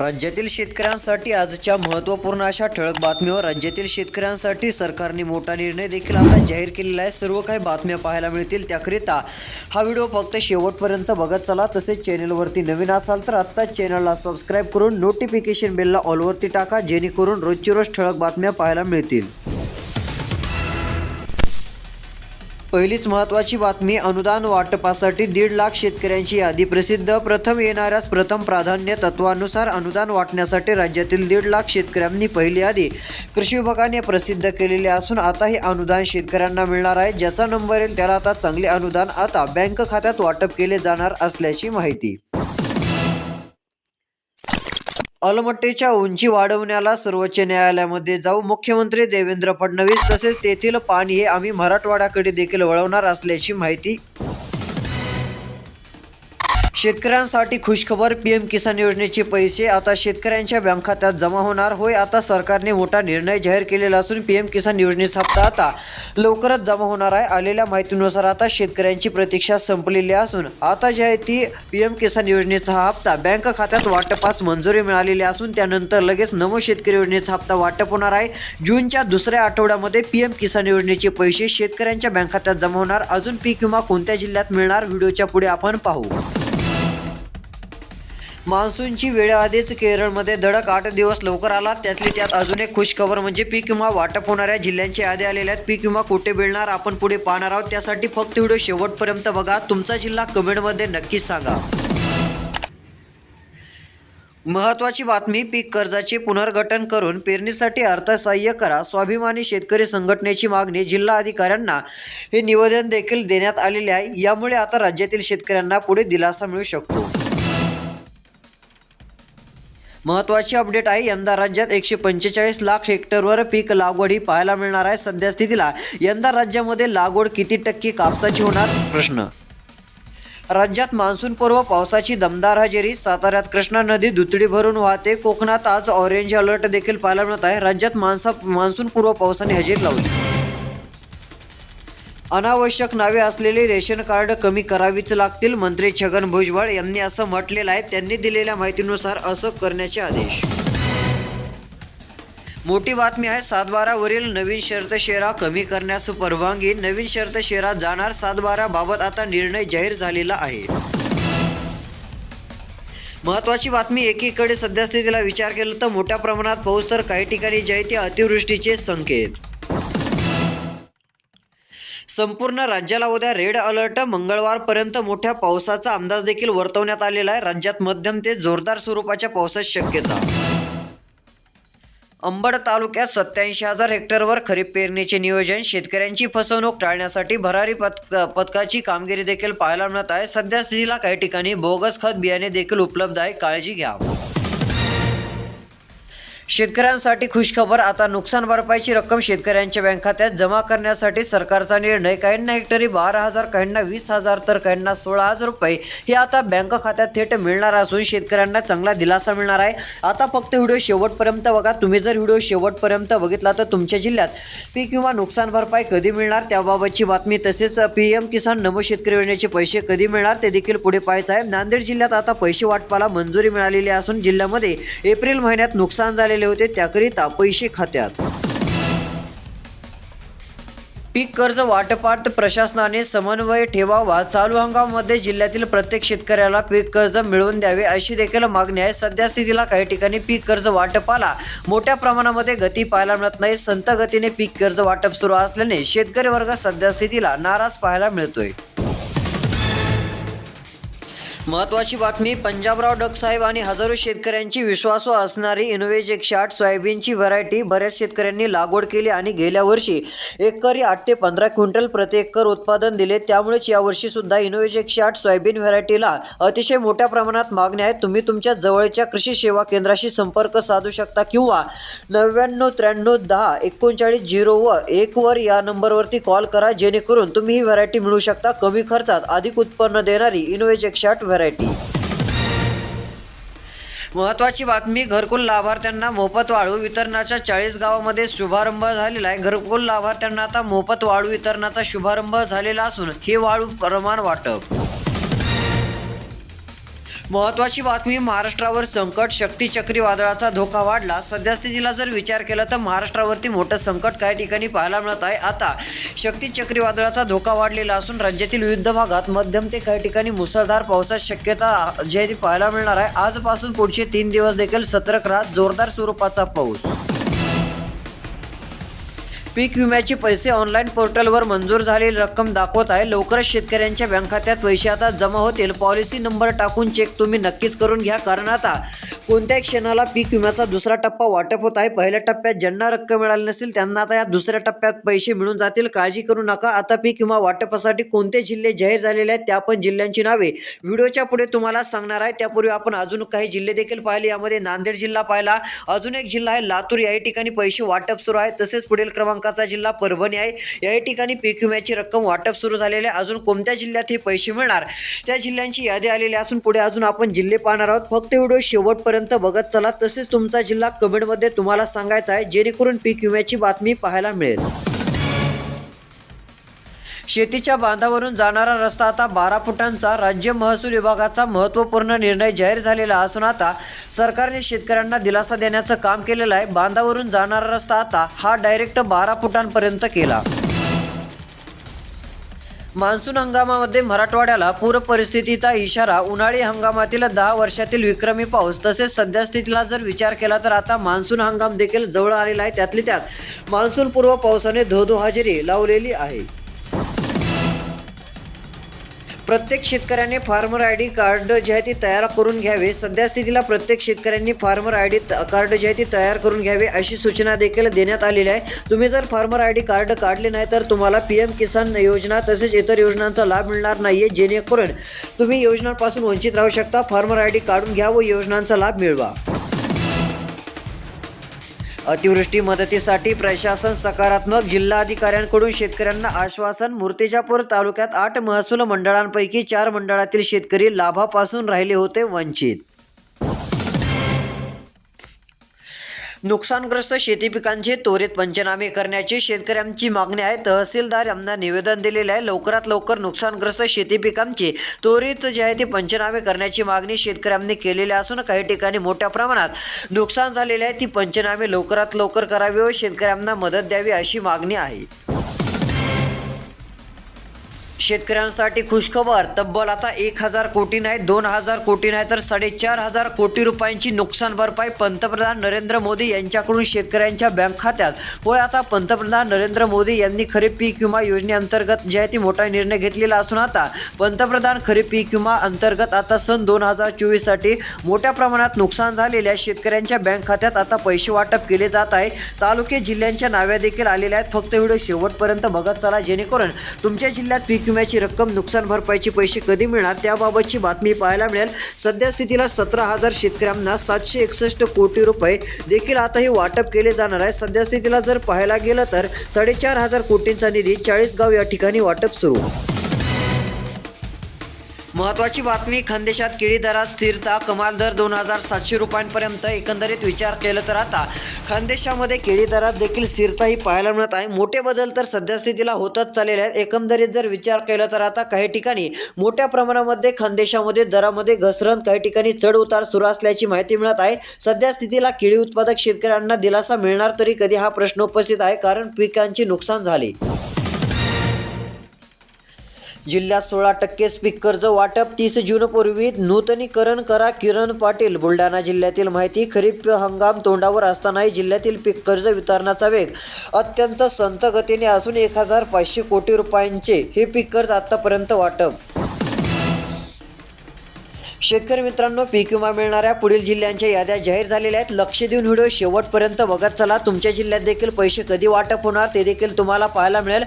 राज्यातील शेतकऱ्यांसाठी आजच्या महत्त्वपूर्ण अशा ठळक बातमीवर राज्यातील शेतकऱ्यांसाठी सरकारने मोठा निर्णय देखील आता जाहीर केलेला आहे. सर्व काही बातम्या पाहायला मिळतील त्याकरिता हा व्हिडिओ फक्त शेवटपर्यंत बघत चला. तसेच चॅनलवरती नवीन असाल तर आत्ताच चॅनलला सबस्क्राईब करून नोटिफिकेशन बेलला ऑलवरती टाका जेणेकरून रोजची रोज ठळक बातम्या पाहायला मिळतील. पहिलीच महत्त्वाची बातमी अनुदान वाटपासाठी दीड लाख शेतकऱ्यांची यादी प्रसिद्ध. प्रथम येणाऱ्यास प्रथम प्राधान्य तत्वानुसार अनुदान वाटण्यासाठी राज्यातील दीड लाख शेतकऱ्यांनी पहिली यादी कृषी विभागाने प्रसिद्ध केलेली असून आता हे अनुदान शेतकऱ्यांना मिळणार आहे. ज्याचा नंबर येईल त्याला आता चांगले अनुदान आता बँक खात्यात वाटप केले जाणार असल्याची माहिती. अलमट्टीच्या उंची वाढवण्याला सर्वोच्च न्यायालयामध्ये जाऊ मुख्यमंत्री देवेंद्र फडणवीस तसेच तेथील पाणी हे आम्ही मराठवाड्याकडे देखील वळवणार असल्याची माहिती शेतकऱ्यांसाठी खुशखबर पीएम किसान योजनेचे पैसे आता शेतकऱ्यांच्या बँक खात्यात जमा होणार. होय आता सरकारने मोठा निर्णय जाहीर केलेला असून पीएम किसान योजनेचा हप्ता आता लवकरच जमा होणार आहे. आलेल्या माहितीनुसार आता शेतकऱ्यांची प्रतीक्षा संपलेली असून आता जी आहे ती पीएम किसान योजनेचा हप्ता बँक खात्यात वाटपास मंजुरी मिळालेली असून त्यानंतर लगेच नमो शेतकरी योजनेचा हप्ता वाटप होणार आहे. जूनच्या दुसऱ्या आठवड्यामध्ये पीएम किसान योजनेचे पैसे शेतकऱ्यांच्या बँक खात्यात जमा होणार. अजून पीक विमा कोणत्या जिल्ह्यात मिळणार? व्हिडिओच्या पुढे आपण पाहू. मान्सूनची वेळेआधीच केरळमध्ये धडक आठ दिवस लवकर आला. त्यातली त्यात अजून एक खुश खबर म्हणजे पीक किंवा वाटप होणाऱ्या जिल्ह्यांच्या यादी आलेल्या आहेत. पीक किंवा कुठे मिळणार आपण पुढे पाहणार आहोत. त्यासाठी फक्त व्हिडिओ शेवटपर्यंत बघा. तुमचा जिल्हा कमेंटमध्ये नक्कीच सांगा. महत्वाची बातमी पीक कर्जाचे पुनर्गठन करून पेरणीसाठी अर्थसहाय्य करा. स्वाभिमानी शेतकरी संघटनेची मागणी जिल्हा अधिकाऱ्यांना हे निवेदन देखील देण्यात आलेले आहे. यामुळे आता राज्यातील शेतकऱ्यांना पुढे दिलासा मिळू शकतो. महत्त्वाची अपडेट आहे यंदा राज्यात एकशे पंचेचाळीस लाख हेक्टरवर पीक लागवड ही पाहायला मिळणार आहे सध्या स्थितीला. यंदा राज्यामध्ये लागवड किती टक्के कापसाची होणार? प्रश्न. राज्यात मान्सूनपूर्व पावसाची दमदार हजेरी साताऱ्यात कृष्णा नदी दुथडी भरून वाहते कोकणात आज ऑरेंज अलर्ट देखील पाहायला मिळत आहे. राज्यात मान्सा मान्सूनपूर्व पावसाने हजेरी लावली. अनावश्यक नावे असलेले रेशन कार्ड कमी करावीच लागतील मंत्री छगन भुजबळ यांनी असं म्हटलेलं आहे. त्यांनी दिलेल्या माहितीनुसार असं करण्याचे आदेश. मोठी बातमी आहे सातबारावरील नवीन शर्त शेरा कमी करण्यास परवानगी. नवीन शर्त शेरा जाणार सातबाराबाबत आता निर्णय जाहीर झालेला आहे. महत्वाची बातमी एकीकडे सद्यस्थितीला विचार केला तर मोठ्या प्रमाणात पाऊस तर काही ठिकाणी जे ते अतिवृष्टीचे संकेत. संपूर्ण राज्याला उद्या रेड अलर्ट. मंगळवारपर्यंत मोठ्या पावसाचा अंदाज देखील वर्तवण्यात आलेला आहे. राज्यात मध्यम ते जोरदार स्वरूपाच्या पावसाची शक्यता. अंबड तालुक्यात सत्याऐंशी हजार हेक्टरवर खरीप पेरणीचे नियोजन. शेतकऱ्यांची फसवणूक टाळण्यासाठी भरारी पथक पथकाची कामगिरी देखील पाहायला मिळत आहे. सध्या स्थितीला काही ठिकाणी बोगस खत बियाणे देखील उपलब्ध आहे. काळजी घ्या. शेतकऱ्यांसाठी खुशखबर आता नुकसान भरपाईची रक्कम शेतकऱ्यांच्या बँक खात्यात जमा करण्यासाठी सरकारचा निर्णय. काहींना हेक्टरी बारा हजार काहींना वीस हजार तर काहींना सोळा हजार रुपये. हे आता बँक खात्यात थेट मिळणार असून शेतकऱ्यांना चांगला दिलासा मिळणार आहे. आता फक्त व्हिडिओ शेवटपर्यंत बघा. तुम्ही जर व्हिडिओ शेवटपर्यंत बघितला तर तुमच्या जिल्ह्यात पीक किंवा नुकसान भरपाई कधी मिळणार? त्याबाबतची बातमी तसेच पी एम किसान नमो शेतकरी योजनेचे पैसे कधी मिळणार? ते देखील पुढे पाहायचं आहे. नांदेड जिल्ह्यात आता पैसे वाटपाला मंजुरी मिळालेली असून जिल्ह्यामध्ये एप्रिल महिन्यात नुकसान आलेले होते त्याकरिता पैसे खात्यात. पीक कर्ज वाटपात प्रशासनाने समन्वय ठेवावा. चालू हंगामामध्ये जिल्ह्यातील प्रत्येक शेतकऱ्याला पीक कर्ज मिळवून द्यावे अशी देखील मागणी आहे. सध्या स्थितीला काही ठिकाणी पीक कर्ज वाटपाला मोठ्या प्रमाणामध्ये गती पाहायला मिळत नाही. संत गतीने पीक कर्ज वाटप सुरू असल्याने शेतकरी वर्ग सध्या स्थितीला नाराज पाहायला मिळतोय. महत्वाची बातमी पंजाबराव डगसाहेब आणि हजारो शेतकऱ्यांची विश्वासू असणारी इनोवेज एकशे सोयाबीनची व्हरायटी बऱ्याच शेतकऱ्यांनी लागवड केली आणि गेल्या वर्षी एकरी आठ ते पंधरा क्विंटल प्रति एकर उत्पादन दिले. त्यामुळेच यावर्षी सुद्धा इनोवेज एकशे सोयाबीन व्हरायटीला अतिशय मोठ्या प्रमाणात मागणी आहे तुम्ही तुमच्या जवळच्या कृषी सेवा केंद्राशी संपर्क साधू शकता किंवा नव्याण्णव त्र्याण्णव दहा एकोणचाळीस झिरो व एकवर या नंबरवरती कॉल करा. जेणेकरून तुम्ही ही व्हरायटी मिळू शकता. कमी खर्चात अधिक उत्पन्न देणारी इनोवेज एकशे आठ व्हरायटी महत्वाची बातमी घरकुल लाभार्थ्यांना मोफत वाळू वितरणाच्या चाळीस गावामध्ये शुभारंभ झालेला आहे. घरकुल लाभार्थ्यांना आता मोफत वाळू वितरणाचा शुभारंभ झालेला असून हे वाळू प्रमाण वाटप. महत्वाची बातमी महाराष्ट्रावर संकट शक्ती चक्रीवादळाचा धोका वाढला. सद्यस्थितीला जर विचार केला तर महाराष्ट्रावरती मोठं संकट काही ठिकाणी पाहायला मिळत आहे. आता शक्ती चक्रीवादळाचा धोका वाढलेला असून राज्यातील विविध भागात मध्यम ते काही ठिकाणी मुसळधार पावसाची शक्यता जे पाहायला मिळणार आहे. आजपासून पुढचे तीन दिवस देखील सतर्क राहत जोरदार स्वरूपाचा पाऊस. पीक विम्याचे पैसे ऑनलाईन पोर्टलवर मंजूर झालेली रक्कम दाखवत आहे. लवकरच शेतकऱ्यांच्या बँक खात्यात पैसे आता जमा होतील. पॉलिसी नंबर टाकून चेक तुम्ही नक्कीच करून घ्या. कारण आता कोणत्याही क्षणाला पीक विम्याचा दुसरा टप्पा वाटप होत आहे. पहिल्या टप्प्यात ज्यांना रक्कम मिळाली नसेल त्यांना आता या दुसऱ्या टप्प्यात पैसे मिळून जातील. काळजी करू नका. आता पीक विमा वाटपासाठी कोणते जिल्हे जाहीर झालेले आहेत त्या पण जिल्ह्यांची नावे. व्हिडिओच्या पुढे तुम्हाला सांगणार आहे. त्यापूर्वी आपण अजून काही जिल्हे देखील पाहिले. यामध्ये नांदेड जिल्हा पाहिला. अजून एक जिल्हा आहे लातूर. या ठिकाणी पैसे वाटप सुरू आहे. तसेच पुढील क्रमांक क्रमांकाचा जिल्हा परभणी आहे. या ठिकाणी पीक विम्याची रक्कम वाटप सुरू झालेले आहे. अजून कोणत्या जिल्ह्यात हे पैसे मिळणार? त्या जिल्ह्यांची यादी आलेली असून पुढे अजून आपण जिल्हे पाहणार आहोत. फक्त व्हिडिओ शेवटपर्यंत बघत चला. तसेच तुमचा जिल्हा कमेंटमध्ये तुम्हाला सांगायचा आहे जेणेकरून पीक विम्याची बातमी पाहायला मिळेल. शेतीच्या बांधावरून जाणारा रस्ता आता बारा फुटांचा. राज्य महसूल विभागाचा महत्त्वपूर्ण निर्णय जाहीर झालेला असून आता सरकारने शेतकऱ्यांना दिलासा देण्याचं काम केलेलं आहे. बांधावरून जाणारा रस्ता आता हा डायरेक्ट बारा फुटांपर्यंत केला. मान्सून हंगामामध्ये मराठवाड्याला पूर परिस्थितीचा इशारा. उन्हाळी हंगामातील दहा वर्षातील विक्रमी पाऊस तसेच सद्यस्थितीला जर विचार केला तर आता मान्सून हंगाम देखील जवळ आलेला आहे. त्यातली त्यात मान्सून पूर्व पावसाने धोधो हजेरी लावलेली आहे. प्रत्येक शेतकऱ्याने फार्मर आय डी कार्ड जे आहे ते तयार करून घ्यावे. सध्या स्थितीला प्रत्येक शेतकऱ्यांनी फार्मर आय डी कार्ड जे आहे ते तयार करून घ्यावे अशी सूचना देखील देण्यात आलेली आहे. तुम्ही जर फार्मर आय डी कार्ड काढले नाही तर तुम्हाला पी एम किसान योजना तसेच इतर योजनांचा लाभ मिळणार नाही आहे जेणेकरून तुम्ही योजनांपासून वंचित राहू शकता. फार्मर आय डी काढून घ्या व योजनांचा लाभ मिळवा. अतिवृष्टी मदतीसाठी प्रशासन सकारात्मक जिल्हाधिकाऱ्यांकडून शेतकऱ्यांना आश्वासन मूर्तिजापूर तालुक्यात आठ महसूल मंडळांपैकी चार मंडळातील शेतकरी लाभापासून राहिले होते वंचित. नुकसानग्रस्त शेती पिकांचे त्वरित पंचनामे करण्याची शेतकऱ्यांची मागणी आहे. तहसीलदार यांना निवेदन दिलेले आहे. लवकरात लवकर नुकसानग्रस्त शेती पिकांचे त्वरित जे आहे ते पंचनामे करण्याची मागणी शेतकऱ्यांनी केलेली असून काही ठिकाणी मोठ्या प्रमाणात नुकसान झालेले आहे. ती पंचनामे लवकरात लवकर करावी व शेतकऱ्यांना मदत द्यावी अशी मागणी आहे. शेतकऱ्यांसाठी खुशखबर. तब्बल आता एक हजार कोटी नाही दोन हजार कोटी नाही तर साडेचार हजार कोटी रुपयांची नुकसान भरपाई पंतप्रधान नरेंद्र मोदी यांच्याकडून शेतकऱ्यांच्या बँक खात्यात. होय आता पंतप्रधान नरेंद्र मोदी यांनी खरीप पीक विमा योजनेअंतर्गत जे आहे ती मोठा निर्णय घेतलेला असून आता पंतप्रधान खरीप पीक विमा अंतर्गत आता सन दोन हजार चोवीससाठी मोठ्या प्रमाणात नुकसान झालेल्या शेतकऱ्यांच्या बँक खात्यात आता पैसे वाटप केले जात आहे. तालुके जिल्ह्यांच्या नाव्या देखील आलेल्या आहेत. फक्त व्हिडिओ शेवटपर्यंत बघत चला जेणेकरून तुमच्या जिल्ह्यात पीक विम्याची रक्कम नुकसान भरपाईचे पैसे कधी मिळणार त्याबाबतची बातमी पाहायला मिळेल. सध्या स्थितीला सतरा हजार शेतकऱ्यांना सातशे एकसष्ट कोटी रुपये देखील आता हे वाटप केले जाणार आहे. सध्या स्थितीला जर पाहायला गेलं तर साडेचार हजार कोटींचा निधी चाळीसगाव या ठिकाणी वाटप सुरू. महत्वाची बातमी खानदेशात केळी दरात स्थिरता कमाल दर दोन हजार सातशे रुपयांपर्यंत एकंदरीत विचार केलं तर आता खानदेशामध्ये केळी दरात देखील स्थिरता ही पाहायला मिळत आहे. मोठे बदल तर सध्या स्थितीला होतच चाललेले आहेत. एकंदरीत जर विचार केला तर आता काही ठिकाणी मोठ्या प्रमाणामध्ये खानदेशामध्ये दरामध्ये घसरण काही ठिकाणी चढ उतार सुरू असल्याची माहिती मिळत आहे. सध्या स्थितीला केळी उत्पादक शेतकऱ्यांना दिलासा मिळणार तरी कधी हा प्रश्न उपस्थित आहे कारण पिकांचे नुकसान झाले. जिल्ह्यात सोळा टक्के पीक कर्ज वाटप तीस जूनपूर्वी नूतनीकरण करा किरण पाटील. बुलढाणा जिल्ह्यातील माहिती खरीप हंगाम तोंडावर असतानाही जिल्ह्यातील पीक कर्ज वितरणाचा वेग अत्यंत संत गतीने असून एक हजार पाचशे कोटी रुपयांचे हे पीक कर्ज आतापर्यंत वाटप. शेतकरी मित्रांनो पीक विमा मिळणाऱ्या पुढील जिल्ह्यांच्या याद्या जाहीर झालेल्या आहेत. लक्ष देऊन व्हिडिओ शेवटपर्यंत बघत चला. तुमच्या जिल्ह्यात देखील पैसे कधी वाटप होणार ते देखील तुम्हाला पाहायला मिळेल.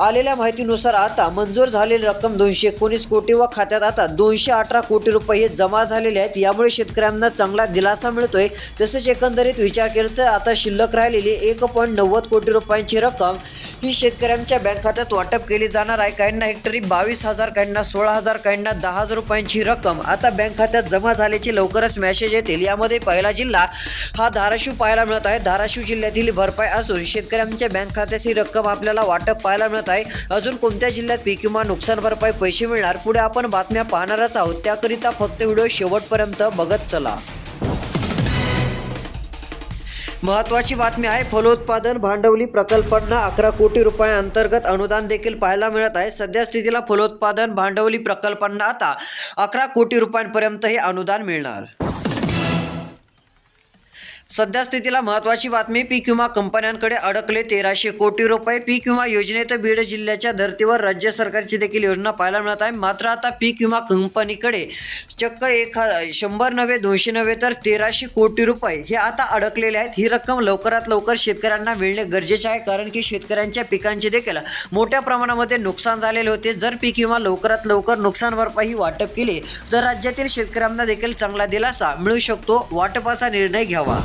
आलेल्या माहितीनुसार आता मंजूर झालेली रक्कम दोनशे एकोणीस कोटी व खात्यात आता दोनशे अठरा कोटी रुपये जमा झालेले आहेत. यामुळे शेतकऱ्यांना चांगला दिलासा मिळतोय. तसेच एकंदरीत विचार केला तर आता शिल्लक राहिलेली एक पॉईंट नव्वद कोटी रुपयांची रक्कम ही शेतकऱ्यांच्या बँक खात्यात वाटप केली जाणार आहे. काहींना हेक्टरी बावीस हजार काहींना सोळा हजार काहींना दहा हजार रुपयांची रक्कम. आता बँक खात्यात जमा झाल्याचे लवकरच मेसेज येतील. यामध्ये पहिला जिल्हा हा धाराशिव पाहायला मिळत आहे. धाराशिव जिल्ह्यातील भरपाई असून शेतकऱ्यांच्या बँक खात्यात ही रक्कम आपल्याला वाटप पाहायला मिळत आहे. अजून कोणत्या जिल्ह्यात पीक किंवा नुकसान भरपाई पैसे मिळणार? पुढे आपण बातम्या पाहणारच आहोत. त्याकरिता फक्त व्हिडिओ शेवटपर्यंत बघत चला. महत्वाची बातमी आहे फलोत्पादन भांडवली प्रकल्पांना अकरा कोटी रुपयांतर्गत अनुदान देखील पाहायला मिळत आहे. सध्या स्थितीला फलोत्पादन भांडवली प्रकल्पांना आता अकरा कोटी रुपयांपर्यंत हे अनुदान मिळणार. सध्या स्थितीला महत्वाची बातमी पीक विमा कंपन्यांकडे अडकले तेराशे कोटी रुपये. पीक विमा योजनेत बीड जिल्ह्याच्या धर्तीवर राज्य सरकारची देखील योजना पाहायला मिळत आहे. मात्र आता पीक विमा कंपनीकडे चक्क एक शंभर नव्हे दोनशे नव्हे तर तेराशे कोटी रुपये हे आता अडकलेले आहेत. ही रक्कम लवकरात लवकर शेतकऱ्यांना मिळणे गरजेचे आहे कारण की शेतकऱ्यांच्या पिकांचे देखील मोठ्या प्रमाणामध्ये नुकसान झालेले होते. जर पीक विमा लवकरात लवकर नुकसान भरपाई वाटप केले तर राज्यातील शेतकऱ्यांना देखील चांगला दिलासा मिळू शकतो. वाटपाचा निर्णय घ्यावा.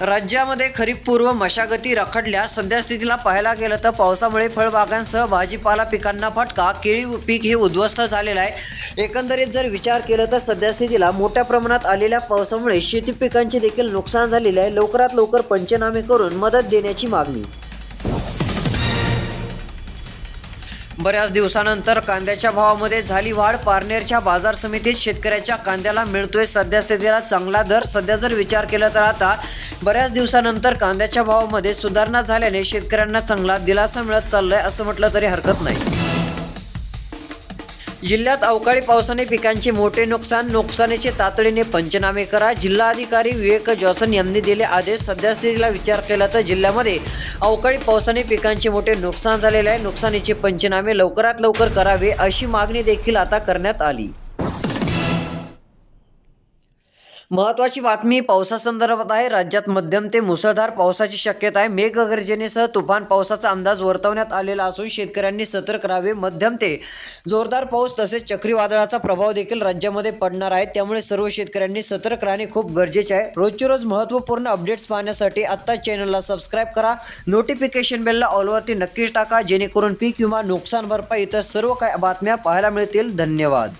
राज्यामध्ये खरीपपूर्व मशागती रखडल्या. सध्यास्थितीला पाहायला गेलं तर पावसामुळे फळबागांसह भाजीपाला पिकांना फटका केळी पीक हे उद्ध्वस्त झालेलं आहे. एकंदरीत जर विचार केला तर सध्यास्थितीला मोठ्या प्रमाणात आलेल्या पावसामुळे शेती पिकांचे देखील नुकसान झालेले आहे. लवकरात लवकर पंचनामे करून मदत देण्याची मागणी. बऱ्याच दिवसानंतर कांद्याच्या भावामध्ये झाली वाढ. पारनेरच्या बाजार समितीत शेतकऱ्याच्या कांद्याला मिळतोय सध्या स्थितीला चांगला दर. सध्या जर विचार केला तर आता बऱ्याच दिवसानंतर कांद्याच्या भावामध्ये सुधारणा झाल्याने शेतकऱ्यांना चांगला दिलासा मिळत चाललाय असं म्हटलं तरी हरकत नाही. जिल्ह्यात अवकाळी पावसाने पिकांचे मोठे नुकसान नुकसानीचे तातडीने पंचनामे करा. जिल्हाधिकारी विवेक जॉसन यांनी दिले आदेश. सध्या स्थितीला विचार केला तर जिल्ह्यामध्ये अवकाळी पावसाने पिकांचे मोठे नुकसान झालेले आहे. नुकसानीचे पंचनामे लवकरात लवकर करावे अशी मागणी देखील आता करण्यात आली. महत्वाची बातमी पावसासंदर्भात आहे. राज्यात मध्यम ते मुसळधार पावसाची शक्यता आहे. मेघगर्जनेसह तुफान पावसाचा अंदाज वर्तवण्यात आलेला असून शेतकऱ्यांनी सतर्क राहावे. मध्यम ते जोरदार पाऊस तसेच चक्रीवादळाचा प्रभाव देखील राज्यामध्ये पडणार आहे. त्यामुळे सर्व शेतकऱ्यांनी सतर्क राहणे खूप गरजेचे आहे. रोजचे रोज महत्त्वपूर्ण अपडेट्स पाहण्यासाठी आत्ता चॅनलला सबस्क्राईब करा. नोटिफिकेशन बेलला ऑलवरती नक्कीच टाका. जेणेकरून पीक विमा नुकसान भरपाई इतर सर्व काय बातम्या पाहायला मिळतील. धन्यवाद.